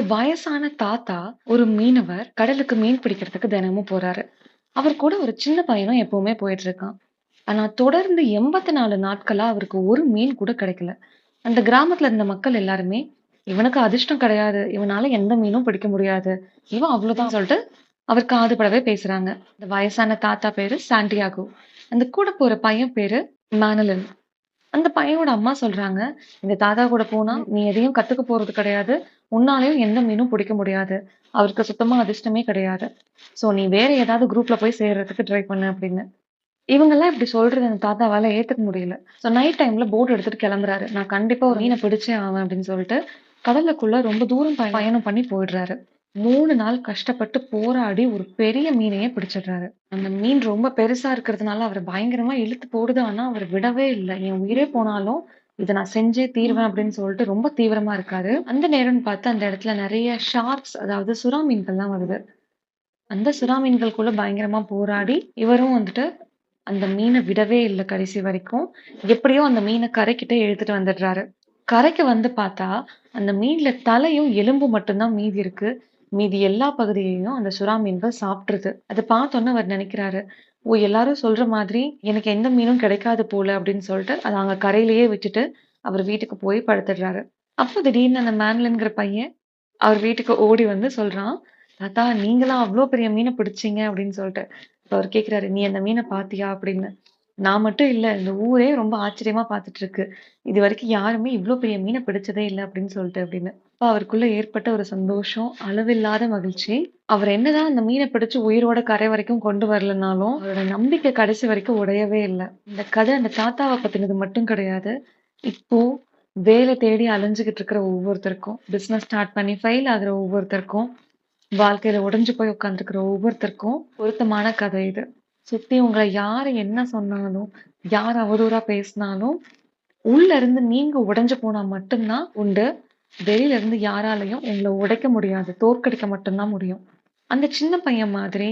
ஒரு வயசான தாத்தா ஒரு மீனவர் கடலுக்கு மீன் பிடிக்கிறதுக்கு தினமும் போறாரு. அவர் கூட ஒரு சின்ன பையனும் எப்பவுமே போயிட்டு இருக்கான் ஆனா தொடர்ந்து எண்பத்தி நாலு நாட்களா அவருக்கு ஒரு மீன் கூட கிடைக்கல. அந்த கிராமத்துல இருந்த மக்கள் எல்லாருமே இவனுக்கு அதிர்ஷ்டம் கிடையாது. இவனால எந்த மீனும் பிடிக்க முடியாது. இவன் அவ்வளவுதான் சொல்லிட்டு அவர் காதுபடவே பேசுறாங்க. இந்த வயசான தாத்தா பேரு சாண்டியாகோ. அந்த கூட போற பையன் பேரு மேனலின். அந்த பையனோட அம்மா சொல்றாங்க இந்த தாத்தா கூட போனா நீ எதையும் கத்துக்க போறது கிடையாது. உன்னாலையும் எந்த மீனும் பிடிக்க முடியாது. அவருக்கு சுத்தமா அதிர்ஷ்டமே கிடையாது. சோ நீ வேற ஏதாவது குரூப்ல போய் சேர்றதுக்கு ட்ரை பண்ணு அப்படின்னு. இவங்கெல்லாம் இப்படி சொல்றது அந்த தாத்தாவால ஏத்துக்க முடியல. சோ நைட் டைம்ல போட் எடுத்துட்டு கிளம்புறாரு. நான் கண்டிப்பா ஒரு மீனை பிடிச்சே ஆவேன் அப்படின்னு சொல்லிட்டு கடலுக்குள்ள ரொம்ப தூரம் பயணம் பண்ணி போயிடுறாரு. மூணு நாள் கஷ்டப்பட்டு போராடி ஒரு பெரிய மீனையே பிடிச்சிடுறாரு. அந்த மீன் ரொம்ப பெருசா இருக்கிறதுனால அவர் பயங்கரமா இழுத்து போடுது. ஆனா அவர் விடவே இல்லை. என் உயிரே போனாலும் இதை நான் செஞ்சே தீர்வேன் அப்படின்னு சொல்லிட்டு ரொம்ப தீவிரமா இருக்காரு. அந்த நேரம்னு பார்த்து அந்த இடத்துல நிறைய ஷார்க்ஸ் அதாவது சுறா மீன்கள்லாம் வருது. அந்த சுறா மீன்களுக்குள்ள பயங்கரமா போராடி இவரும் வந்துட்டு அந்த மீனை விடவே இல்லை கடைசி வரைக்கும். எப்படியோ அந்த மீனை கரைக்கிட்ட இழுத்துட்டு வந்துடுறாரு. கரைக்கு வந்து பார்த்தா அந்த மீன்ல தலையும் எலும்பு மட்டும்தான் மீதி இருக்கு. மீதி எல்லா பகுதியையும் அந்த சுறா மீன்கள் சாப்பிட்ருது அதை பார்த்தோன்னே அவர் நினைக்கிறாரு ஓ எல்லாரும் சொல்ற மாதிரி எனக்கு எந்த மீனும் கிடைக்காது போல அப்படின்னு சொல்லிட்டு அதை அங்க கரையிலேயே விட்டுட்டு அவர் வீட்டுக்கு போய் படுத்துடுறாரு. அப்போ திடீர்னு அந்த மேன்லங்கிற பையன் அவர் வீட்டுக்கு ஓடி வந்து சொல்றான் தாத்தா நீங்களாம் அவ்வளோ பெரிய மீனை பிடிச்சீங்க அப்படின்னு சொல்லிட்டு. இப்போ அவர் கேட்குறாரு நீ அந்த மீனை பாத்தியா? அப்படின்னு. நான் மட்டும் இல்ல இந்த ஊரே ரொம்ப ஆச்சரியமா பார்த்துட்டு இருக்கு இது வரைக்கும் யாருமே இவ்ளோ பெரிய மீனை பிடிச்சதே இல்லை அப்படின்னு சொல்லிட்டு அப்படின்னு. அப்ப அவருக்குள்ள ஏற்பட்ட ஒரு சந்தோஷம் அளவில்லாத மகிழ்ச்சி. அவர் என்னதான் அந்த மீனை பிடிச்சு உயிரோட கரை வரைக்கும் கொண்டு வரலனாலும் அவரோட நம்பிக்கை கடைசி வரைக்கும் உடையவே இல்லை. இந்த கதை அந்த தாத்தாவை பத்தினது மட்டும் கிடையாது. இப்போ வேலை தேடி அலைஞ்சுகிட்டு இருக்கிற ஒவ்வொருத்தருக்கும் பிசினஸ் ஸ்டார்ட் பண்ணி ஃபெயில் ஆகுற ஒவ்வொருத்தருக்கும் வாழ்க்கையில உடைஞ்சு போய் உட்காந்துருக்கிற ஒவ்வொருத்தருக்கும் பொருத்தமான கதை இது. சுத்தி உங்களை யாரு என்ன சொன்னாலும் யார் அவதூறா பேசினாலும் உள்ள இருந்து நீங்க உடைஞ்சு போனா மட்டும்தான் உண்டு. வெளியில இருந்து யாராலையும் உங்களை உடைக்க முடியாது. தோற்கடிக்க மட்டும்தான் முடியும். அந்த சின்ன பையன் மாதிரி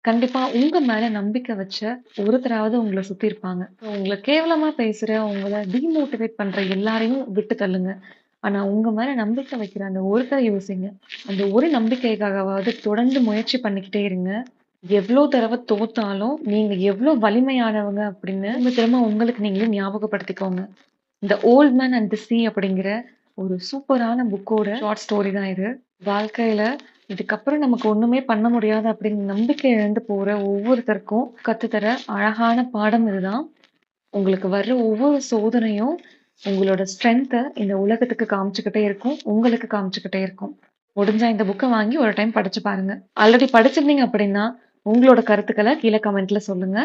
கண்டிப்பா உங்க மேல நம்பிக்கை வச்ச ஒருத்தராவது உங்களை சுத்தி இருப்பாங்க. உங்களை கேவலமா பேசுற உங்களை டிமோட்டிவேட் பண்ற எல்லாரையும் விட்டு தள்ளுங்க. ஆனா உங்க மேல நம்பிக்கை வைக்கிற அந்த ஒருத்தரை யோசிங்க. அந்த ஒரு நம்பிக்கைக்காகவாவது தொடர்ந்து முயற்சி பண்ணிக்கிட்டே இருங்க. எவ்வளவு தடவை தோத்தாலும் நீங்க எவ்வளவு வலிமையானவங்க அப்படின்னு திரும்ப திரும்ப உங்களுக்கு நீங்களே ஞாபகப்படுத்திக்கோங்க. இந்த old man and the sea அப்படிங்கிற ஒரு சூப்பரான புக்கோட ஷார்ட் ஸ்டோரி தான் இது. வாழ்க்கையில இதுக்கப்புறம் நமக்கு ஒண்ணுமே பண்ண முடியாது அப்படின்னு நம்பிக்கை இழந்து போற ஒவ்வொருத்தருக்கும் கத்துத்தர அழகான பாடம் இதுதான். உங்களுக்கு வர்ற ஒவ்வொரு சோதனையும் உங்களோட ஸ்ட்ரென்த்தை இந்த உலகத்துக்கு காமிச்சுக்கிட்டே இருக்கும் உங்களுக்கு காமிச்சுக்கிட்டே இருக்கும். முடிஞ்சா இந்த புக்கை வாங்கி ஒரு டைம் படிச்சு பாருங்க. ஆல்ரெடி படிச்சிருந்தீங்க அப்படின்னா உங்களோட கருத்துக்களை கீழே கமெண்ட்ல சொல்லுங்க.